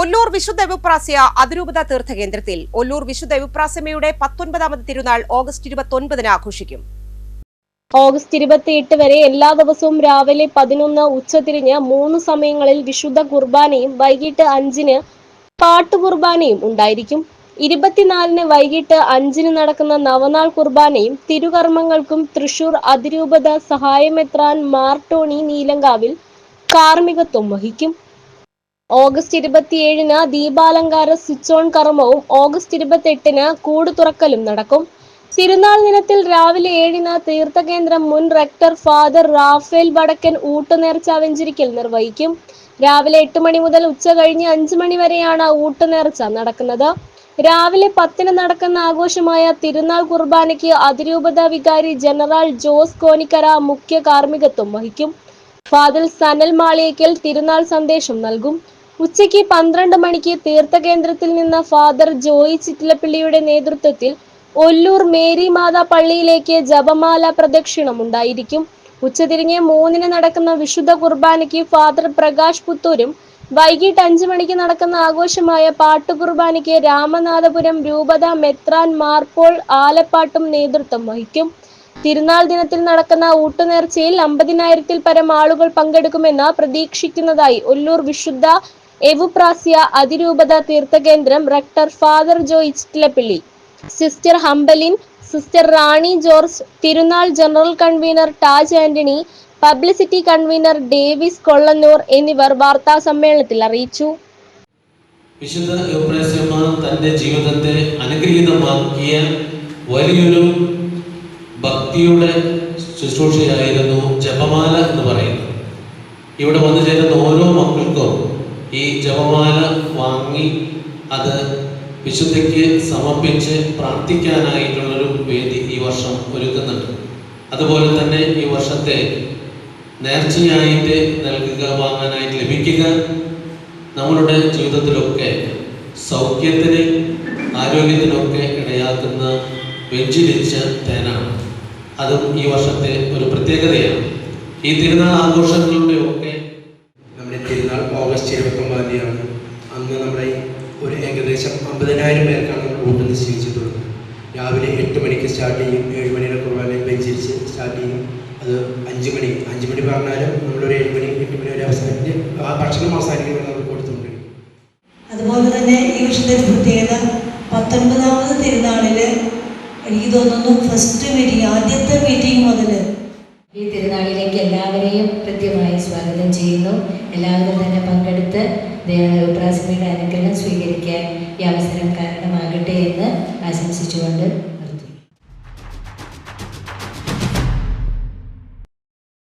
ഒല്ലൂർ വിശുദ്ധ വിപ്രാസ്യ അതിരൂപത തീർത്ഥ കേന്ദ്രത്തിൽ ഒല്ലൂർ വിശുദ്ധ വിപ്രാസ്യമയുടെ പത്തൊൻപതാമത് തിരുനാൾ ഓഗസ്റ്റ് ഇരുപത്തൊൻപതിന് ആഘോഷിക്കും. ഓഗസ്റ്റ് ഇരുപത്തിയെട്ട് വരെ എല്ലാ ദിവസവും രാവിലെ പതിനൊന്ന് ഉച്ചതിരിഞ്ഞ് മൂന്ന് സമയങ്ങളിൽ വിശുദ്ധ കുർബാനയും വൈകിട്ട് അഞ്ചിന് പാട്ട് കുർബാനയും ഉണ്ടായിരിക്കും. ഇരുപത്തിനാലിന് വൈകിട്ട് അഞ്ചിന് നടക്കുന്ന നവനാൾ കുർബാനയും തിരുകർമ്മങ്ങൾക്കും തൃശൂർ അതിരൂപത സഹായമെത്രാൻ മാർട്ടോണി നീലങ്കാവിൽ കാർമ്മികത്വം വഹിക്കും. ഓഗസ്റ്റ് ഇരുപത്തിയേഴിന് ദീപാലങ്കാര സ്വിച്ച് ഓൺ കർമ്മവും ഓഗസ്റ്റ് ഇരുപത്തെട്ടിന് കൂട് തുറക്കലും നടക്കും. തിരുനാൾ ദിനത്തിൽ രാവിലെ ഏഴിന് തീർത്ഥകേന്ദ്രം മുൻ റെക്ടർ ഫാദർ റാഫേൽ വടക്കൻ ഊട്ടുനേർച്ച വെഞ്ചരിക്കൽ നിർവഹിക്കും. രാവിലെ എട്ട് മണി മുതൽ ഉച്ച കഴിഞ്ഞ് അഞ്ചു മണി വരെയാണ് ഊട്ടുനേർച്ച നടക്കുന്നത്. രാവിലെ പത്തിന് നടക്കുന്ന ആഘോഷമായ തിരുനാൾ കുർബാനയ്ക്ക് അതിരൂപത വികാരി ജനറൽ ജോസ് കോനിക്കര മുഖ്യ കാർമ്മികത്വം വഹിക്കും. ഫാദർ സനൽ മാളിയക്കൽ തിരുനാൾ സന്ദേശം നൽകും. ഉച്ചയ്ക്ക് പന്ത്രണ്ട് മണിക്ക് തീർത്ഥകേന്ദ്രത്തിൽ നിന്ന് ഫാദർ ജോയി ചിറ്റിലപ്പിള്ളിയുടെ നേതൃത്വത്തിൽ ഒല്ലൂർ മേരി മാതാ പള്ളിയിലേക്ക് ജപമാല പ്രദക്ഷിണം ഉണ്ടായിരിക്കും. ഉച്ചതിരിഞ്ഞ് മൂന്നിന് നടക്കുന്ന വിശുദ്ധ കുർബാനയ്ക്ക് ഫാദർ പ്രകാശ് പുത്തൂരും വൈകിട്ട് അഞ്ചു മണിക്ക് നടക്കുന്ന ആഘോഷമായ പാട്ടു കുർബാനയ്ക്ക് രാമനാഥപുരം രൂപത മെത്രാൻ മാർപ്പോൾ ആലപ്പാട്ടും നേതൃത്വം വഹിക്കും. തിരുനാൾ ദിനത്തിൽ നടക്കുന്ന ഊട്ടുനേർച്ചയിൽ അമ്പതിനായിരത്തിൽ പരം ആളുകൾ പങ്കെടുക്കുമെന്ന് പ്രതീക്ഷിക്കുന്നതായി ഒല്ലൂർ വിശുദ്ധ എവുപ്രാസ്യ അതിരൂപത തീർത്ഥകേന്ദ്രം rector father Jo Chittilappilly sister Humbeline sister Rani George തിരുനാൾ general convener Taj Antony publicity convener Davis Kollannur എന്നിവർ വാർത്താ സമ്മേളനത്തിൽ അറിയിച്ചു. വിശുദ്ധ യോപ്രാസ്യമ്മ തന്റെ ജീവിതത്തെ അനുഗ്രഹീതമാക്കിയ വലിയൊരു ഭക്തിയുടെ ശുശ്രൂഷയായിരുന്നു ജപമാല എന്ന് പറയുന്നത്. ഇവിടെ വന്നു ചേരുന്ന ഓരോ ഈ ജപമാല വാങ്ങി അത് വിശുദ്ധയ്ക്ക് സമർപ്പിച്ച് പ്രാർത്ഥിക്കാനായിട്ടുള്ളൊരു വേദി ഈ വർഷം ഒരുക്കുന്നുണ്ട്. അതുപോലെ തന്നെ ഈ വർഷത്തെ നേർച്ചയായിട്ട് നൽകുക വാങ്ങാനായിട്ട് ലഭിക്കുക നമ്മളുടെ ജീവിതത്തിലൊക്കെ സൗഖ്യത്തിന് ആരോഗ്യത്തിനൊക്കെ ഇടയാക്കുന്ന വെഞ്ചിരിച്ച തേനാണ്. അതും ഈ വർഷത്തെ ഒരു പ്രത്യേകതയാണ്. ഈ തിരുനാൾ ആഘോഷങ്ങളുടെ അമ്പതിനായിരം പേർക്കാണ് നമ്മൾ വോട്ട് നിശ്ചയിച്ചിട്ടുള്ളത് രാവിലെ എട്ട് മണിക്ക് സ്റ്റാർട്ട് ചെയ്യും ഏഴ് മണിയുടെ കുർബാന വെഞ്ചരിച്ച് സ്റ്റാർട്ട് ചെയ്യും. അത് അഞ്ച് മണി അഞ്ച് മണി പറഞ്ഞാലും നമ്മളൊരു ഏഴ് മണി എട്ട് മണി വരെ അവസാനിച്ച് ആ ഭക്ഷണം അവസാനിക്കുമ്പോൾ നമ്മൾ കൊടുത്തുകൊണ്ട് അതുപോലെ തന്നെ ഈ വർഷത്തെ പ്രത്യേകത പത്തൊൻപതാമത് തിരുനാളിൽ എനിക്ക് തോന്നുന്നു ഫസ്റ്റ് മീറ്റിംഗ് ആദ്യത്തെ മീറ്റിംഗ് മുതൽ ഈ തിരുനാളിലേക്ക് എല്ലാവരെയും കൃത്യമായി സ്വാഗതം ചെയ്യുന്നു. എല്ലാവരും തന്നെ പങ്കെടുത്ത് ദേവപ്രാസമിയുടെ അനുഗ്രഹം സ്വീകരിക്കാൻ ഈ അവസരം കാരണമാകട്ടെ എന്ന് ആശംസിച്ചുകൊണ്ട്